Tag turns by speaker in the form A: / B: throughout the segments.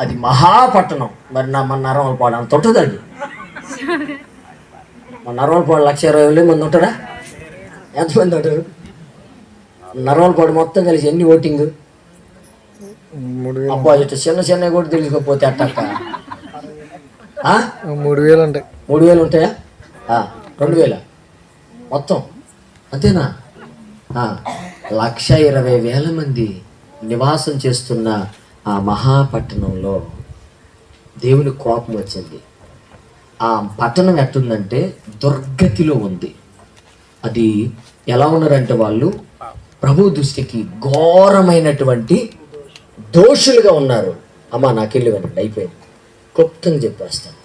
A: అది మహాపట్టణం. మరి నా మన నరవలపాడు అంత ఉంటుంది అది? మన నరవలపాడు లక్ష ఇరవై వేలు మంది ఉంటారా? ఎంతమంది ఉంటారు? నరవలపాడు మొత్తం కలిసి ఎన్ని ఓటింగ్? అబ్బా ఇట్లా చిన్న చిన్న కూడా తెలుసుకోకపోతే అట్టక్క ఆ?
B: మూడు వేలు ఉంటాయి.
A: మూడు వేలు ఉంటాయా? రెండు వేల? మొత్తం? అంతేనా? లక్ష ఇరవై వేల మంది నివాసం చేస్తున్న ఆ మహాపట్టణంలో దేవుని కోపం వచ్చింది. ఆ పట్టణం ఎట్టుందంటే దుర్గతిలో ఉంది. అది ఎలా ఉన్నారంటే వాళ్ళు ప్రభు దృష్టికి ఘోరమైనటువంటి దోషులుగా ఉన్నారు. అమ్మా నాకెళ్ళి వినండి అయిపోయింది. క్లుప్తంగా చెప్పేస్తాను.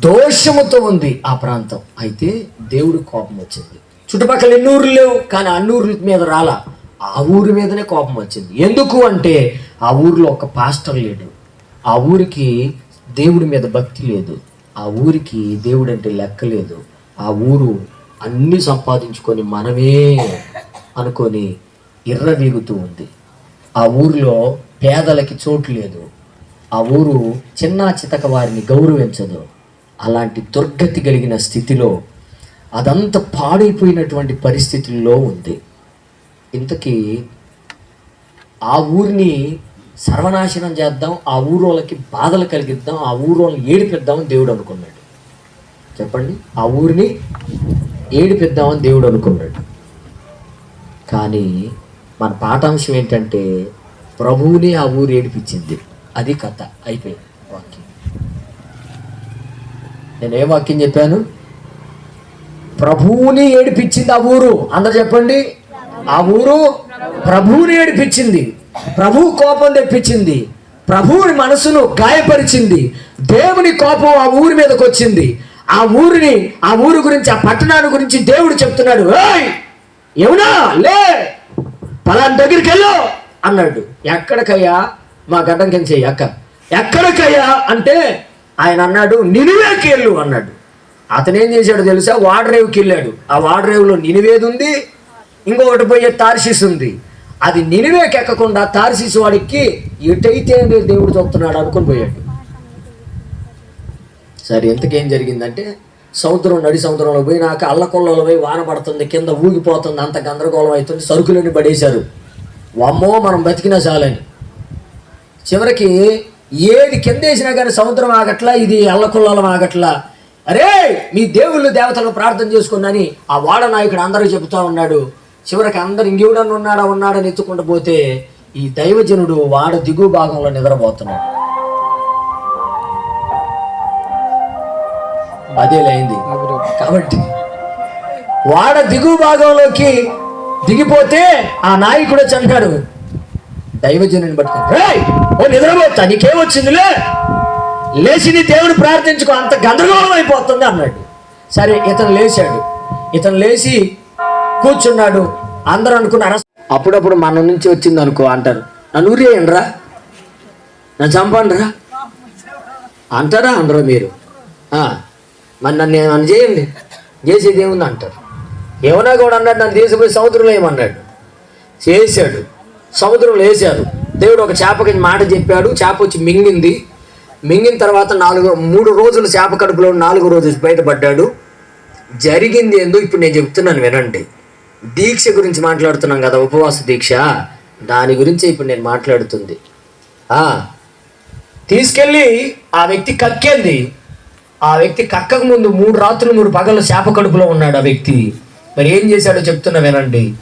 A: దోషముతో ఉంది ఆ ప్రాంతం. అయితే దేవుడి కోపం వచ్చింది. చుట్టుపక్కల ఎన్నూరు లేవు కానీ అన్నూరు మీద రాలా. ఆ ఊరి మీదనే కోపం వచ్చింది. ఎందుకు అంటే ఆ ఊరిలో ఒక పాస్టర్ లేడు. ఆ ఊరికి దేవుడి మీద భక్తి లేదు. ఆ ఊరికి దేవుడు అంటే లెక్క లేదు. ఆ ఊరు అన్ని సంపాదించుకొని మనమే అనుకొని ఇర్రవీగుతూ ఉంది. ఆ ఊరిలో పేదలకి చోటు లేదు. ఆ ఊరు చిన్న చితక వారిని గౌరవించదు. అలాంటి దుర్గతి కలిగిన స్థితిలో అదంతా పాడైపోయినటువంటి పరిస్థితుల్లో ఉంది. ఇంతకీ ఆ ఊరిని సర్వనాశనం చేద్దాం ఆ ఊరు వాళ్ళకి బాధలు కలిగిద్దాం ఆ ఊరు వాళ్ళని ఏడిపిద్దామని దేవుడు అనుకున్నాడు. చెప్పండి ఆ ఊరిని ఏడిపిద్దామని దేవుడు అనుకున్నాడు. కానీ మన పాఠాంశం ఏంటంటే ప్రభువుని ఆ ఊరు ఏడిపించింది. అది కథ. అయిపోయింది వాక్యం. నేను ఏ వాక్యం చెప్పాను? ప్రభువుని ఏడిపించింది ఆ ఊరు. అందరు చెప్పండి. ఆ ఊరు ప్రభువుని ఏడిపించింది ప్రభు కోపం తెప్పించింది ప్రభువుని మనసును గాయపరిచింది దేవుని కోపం ఆ ఊరి మీదకి వచ్చింది. ఆ ఊరిని ఆ ఊరి గురించి ఆ పట్టణాన్ని గురించి దేవుడు చెప్తున్నాడు ఏమునా లే పలాని దగ్గరికి వెళ్ళు అన్నాడు. ఎక్కడికయ్యా? మా గడ్డం కింద చెయ్యి అక్క. ఎక్కడికయ్యా? అంటే ఆయన అన్నాడు నినివేకి వెళ్ళు అన్నాడు. అతనేం చేశాడు తెలుసా? వాడరేవుకి వెళ్ళాడు. ఆ వాడరేవులో నినివేది ఉంది ఇంకొకటి పోయే తార్సిస్ ఉంది. అది నినివేకెక్కకుండా తార్సిస్ వాడికి ఎటైతే దేవుడు చెప్తున్నాడు అనుకుని పోయాడు. సరే ఎంతకేం జరిగిందంటే సముద్రం నడి సముద్రంలో పోయి నాకు అల్లకొల్లలో పోయి వాన పడుతుంది కింద ఊగిపోతుంది అంత గందరగోళం అవుతుంది సరుకులని పడేశారు. వమ్మో మనం బతికినా చాలని. చివరికి ఏది కింద వేసినా కానీ సముద్రం ఆగట్లా ఇది అల్లకొల్లం ఆగట్లా. అరే మీ దేవుళ్ళు దేవతలు ప్రార్థన చేసుకున్నని ఆ వాడ నాయకుడు అందరూ చెబుతా ఉన్నాడు. చివరికి అందరు ఇంకెవడన్నా ఉన్నాడా ఉన్నాడని ఎత్తుకుంటూ పోతే ఈ దైవజనుడు వాడ దిగువ భాగంలో నిద్రపోతున్నాడు. అదేలైంది కాబట్టి వాడ దిగువ భాగంలోకి దిగిపోతే ఆ నాయకుడు వచ్చి అంటాడు దైవజనుని బట్టి ఓ నిద్రపోతా నీకేమొచ్చిందిలే లేచి నీ దేవుడు ప్రార్థించుకో అంత గందరగోళం అయిపోతుంది అన్నాడు. సరే ఇతను లేచాడు. ఇతను లేచి కూర్చున్నాడు. అందరూ అనుకున్నారు అప్పుడప్పుడు మన నుంచి వచ్చింది అనుకో అంటారు. నన్ను ఊరేయండి రా నన్ను చంపండి రా అంటారా అందరూ మీరు? మరి నన్ను ఏమన్నా చేయండి. చేసేది ఏముంది అంటారు. ఏమన్నా కూడా అన్నాడు నన్ను తీసుకుపోయి సముద్రంలో ఏమన్నాడు? చేశాడు. సముద్రంలో వేశారు. దేవుడు ఒక చేపకి మాట చెప్పాడు. చేప వచ్చి మింగింది. మింగిన తర్వాత నాలుగు మూడు రోజులు చేప కడుపులో నాలుగు రోజులు బయటపడ్డాడు. జరిగింది ఎందుకు ఇప్పుడు నేను చెప్తున్నాను వినండి. దీక్ష గురించి మాట్లాడుతున్నాం కదా ఉపవాస దీక్ష. దాని గురించి ఇప్పుడు నేను మాట్లాడుతుంది. తీసుకెళ్ళి ఆ వ్యక్తి కక్కింది? ఆ వ్యక్తి కక్కకు ముందు మూడు రాత్రులు మూడు పగలు చేప కడుపులో ఉన్నాడు ఆ వ్యక్తి. మరి ఏం చేశాడో చెప్తున్నా వినండి.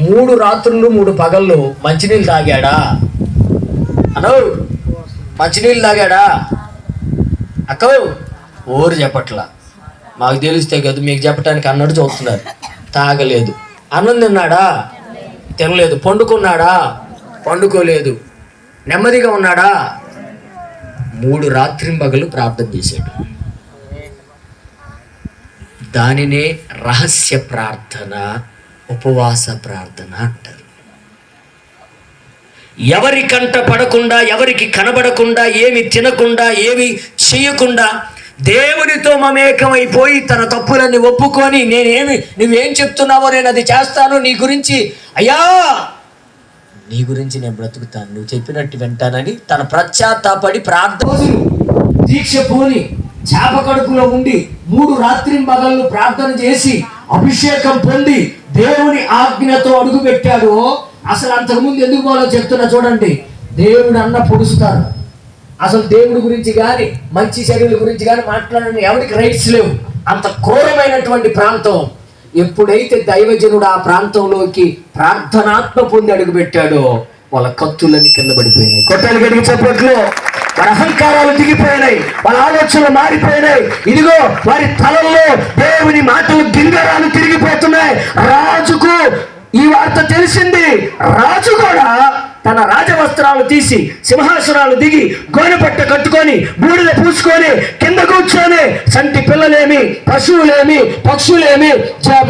A: మూడు రాత్రులు మూడు పగళ్ళు మంచినీళ్ళు తాగాడా? అనో మంచినీళ్ళు తాగాడా? అక్క ఊరు చెప్పట్లా. మాకు తెలిస్తే కదా మీకు చెప్పడానికి అన్నట్టు చూస్తున్నారు తాగలేదు. అన్నం తిన్నాడా? తినలేదు. పండుకున్నాడా? పండుకోలేదు. నెమ్మదిగా ఉన్నాడా? మూడు రాత్రింబగలు ప్రార్థన చేశాడు. దానినే రహస్య ప్రార్థన ఉపవాస ప్రార్థన అంటారు. ఎవరి కంట పడకుండా ఎవరికి కనబడకుండా ఏమి తినకుండా ఏమి చేయకుండా దేవునితో మమేకమైపోయి తన తప్పులన్నీ ఒప్పుకొని నేనేమి నువ్వేం చెప్తున్నావో నేను అది చేస్తాను నీ గురించి అయ్యా! నీ గురించి నేను బ్రతుకుతాను. నువ్వు చెప్పినట్టు వింటానని తన ప్రత్యాత్తాపడి ప్రార్థన దీక్ష పోని చేప కడుపులో ఉండి మూడు రాత్రి మగళ్ళు ప్రార్థన చేసి అభిషేకం పొంది దేవుని ఆజ్ఞతో అడుగు పెట్టాడు అసలు అంతకుముందు ఎందుకు పోలో చెప్తున్నా చూడండి. దేవుడు అన్న పొడుస్తారు. అసలు దేవుడి గురించి కానీ మంచి చర్యల గురించి కానీ మాట్లాడని ఎవరికి రైట్స్ లేవు. అంత క్రూరమైనటువంటి ప్రాంతం. ఎప్పుడైతే దైవజనుడు ఆ ప్రాంతంలోకి ప్రార్థనాత్మ పొంది అడుగు పెట్టాడో వాళ్ళ కత్తులన్నీ కింద పడిపోయినాయి. కొట్టాలు గడికి చెప్పట్లు. వాళ్ళ అహంకారాలు దిగిపోయినాయి వాళ్ళ ఆలోచనలు మారిపోయినాయి. ఇదిగో వారి తలల్లో దేవుని మాటలు గింగరాలు తిరిగిపోతున్నాయి. రాజుకు ఈ వార్త తెలిసింది. రాజు కూడా రాజవస్త్రాలు తీసి సింహాసనాలు దిగి గోనెపట్ట కట్టుకొని బూడిద పూసుకొని కింద కూర్చొని సంటి పిల్లలేమి పశువులేమి పక్షులేమి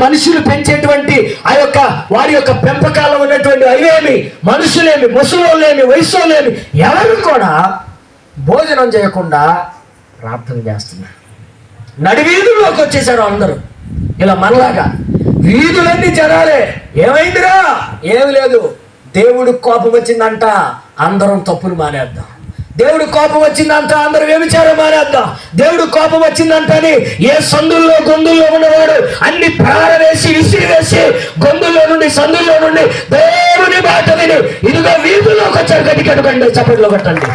A: మనుషులు పెంచేటువంటి ఆ యొక్క వారి యొక్క పెంపకాలం ఉన్నటువంటి అవేమి మనుషులేమి ముసలోలేమి వయసులేమి ఎవరు కూడా భోజనం చేయకుండా ప్రార్థన చేస్తున్నారు. నడివీధుల్లోకి వచ్చేసారు అందరూ. ఇలా మనలాగా వీధులన్నీ జనాలే ఏమైందిరా? ఏమి లేదు. దేవుడు కోపం వచ్చిందంట అందరం తప్పులు మానేద్దాం. దేవుడు కోపం వచ్చిందంట అందరూ వ్యభిచారం మానేద్దాం. దేవుడు కోపం వచ్చిందంటని ఏ సందుల్లో గొంతుల్లో ఉన్నవాడు అన్ని ప్రారవేసి విసిరి వేసి గొంతుల్లో నుండి సందుల్లో నుండి దేవుని మాట విని ఇదిగో వీధుల్లోకి వచ్చారు గట్టి కట్టుకండి చప్పట్లో కట్టండి.